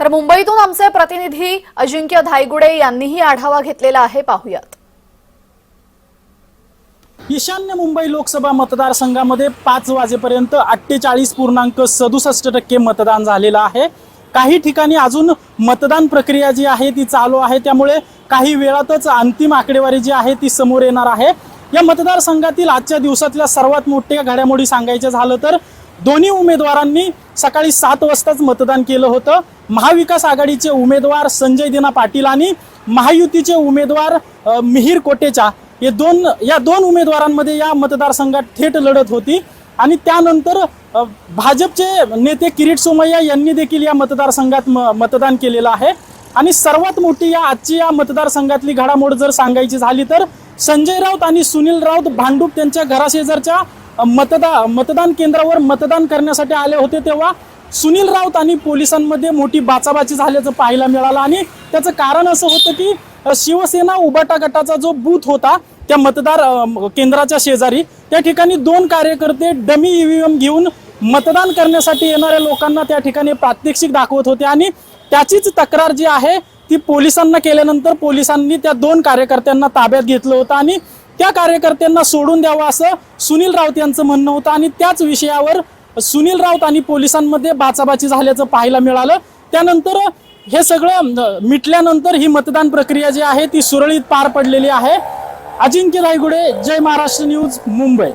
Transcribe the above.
तर मुंबईतून आमचे प्रतिनिधी अजिंक्य धायगुडे यांनीही आढावा घेतलेला आहे. पाहुयात. ईशान्य मुंबई लोकसभा मतदारसंघामध्ये पाच वाजेपर्यंत अठ्ठेचाळीस पूर्णांक सदुसष्ट टक्के मतदान झालेलं आहे. काही ठिकाणी अजून मतदान प्रक्रिया जी आहे ती चालू आहे. त्यामुळे काही वेळातच अंतिम आकडेवारी जी आहे ती समोर येणार आहे. या मतदारसंघातील आजच्या दिवसातल्या सर्वात मोठ्या घडामोडी सांगायचं झालं तर दोन्ही उमेदवारांनी सकाळी सात वाजताच मतदान केलं होतं. महाविकास आघाडीचे उमेदवार संजय दिना पाटील आणि महायुतीचे उमेदवार मिहीर कोटेचा. हे दोन या दोन उमेदवारांमध्ये या मतदारसंघात थेट लढत होती. आणि त्यानंतर भाजपचे नेते किरीट सोमय्या यांनी देखील या मतदारसंघात म- मतदान केलेलं आहे. आणि सर्वात मोठी या आजची या मतदारसंघातली घडामोड जर सांगायची झाली तर संजय राऊत आणि सुनील राऊत भांडूप त्यांच्या घराशेजारच्या मतदा मतदान केंद्रावर मतदान करण्यासाठी आले होते तेव्हा सुनील राऊत आणि पोलिसांमध्ये मोठी बाचाबाची झाल्याचं पाहायला मिळालं. आणि त्याचं कारण असं होतं की शिवसेना उबाटा गटाचा जो बूथ होता त्या मतदार केंद्राच्या शेजारी त्या ठिकाणी दोन कार्यकर्ते डमी ईव्हीएम घेऊन मतदान करण्यासाठी येणाऱ्या लोकांना त्या ठिकाणी प्रात्यक्षिक दाखवत होते. आणि त्याचीच तक्रार जी आहे ती पोलिसांना केल्यानंतर पोलिसांनी त्या दोन कार्यकर्त्यांना ताब्यात घेतलं होतं. आणि त्या कार्यकर्त्यांना सोडून द्यावं असं सुनील राऊत यांचं म्हणणं होतं. आणि त्याच विषयावर सुनील राऊत आणि पोलिसांमध्ये बाचाबाची झाल्याचं पाहायला मिळालं. त्यानंतर हे सगळं मिटल्यानंतर ही मतदान प्रक्रिया जी आहे ती सुरळीत पार पडलेली आहे. अजिंक्य रायगुडे जय महाराष्ट्र न्यूज मुंबई.